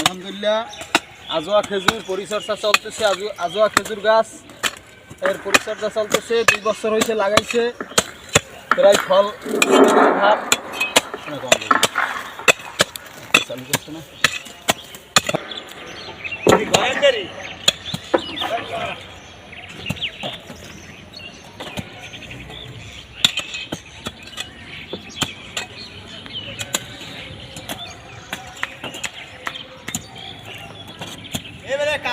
আলহামদুলিল্লাহ আজোয়া খেজুর পরিচর্যা চলতেছে আজ আজোয়া খেজুর গাছ এর পরিচর্যা চলতেছে দুই বছর হয়েছে লাগাইছে প্রায় ফল ভাব না,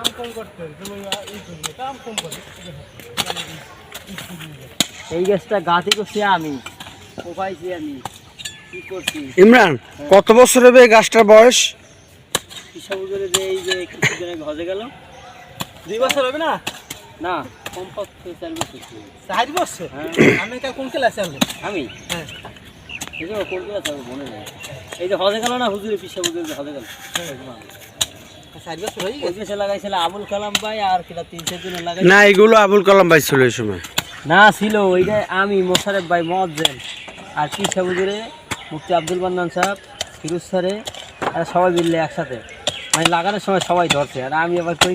কম। চালু করছে না এই গাছটা গাঁতি করছি আমি? কোপাইছি আমি কি করছি? ইমরান কত বছর হবে এই গাছটার বয়স? যে এই যে গেল? দুই বছর হবে না? না কমপক্ষে চার বছর। চার বছর? হ্যাঁ। আমি কাল কোন ক্লাসে আমি? হ্যাঁ। এই যে কোন ক্লাস মনে নেই। এই যে হজে গেল না হুজুরে পিসা হুজুরে হজে গেল? আবুল কালাম ভাই আর কিনা তিন চার জনে লাগাই না এগুলো আবুল কালাম ভাই ছিল এই সময়। না ছিল ওইটা আমি মোশারেফ ভাই মজ্জেন আর কি হুজুরে মুফতি আব্দুল বান্নান সাহেব ফিরুজ স্যারে আর সবাই মিললে একসাথে। মানে লাগানোর সময় সবাই ধরছে আর আমি আবার কই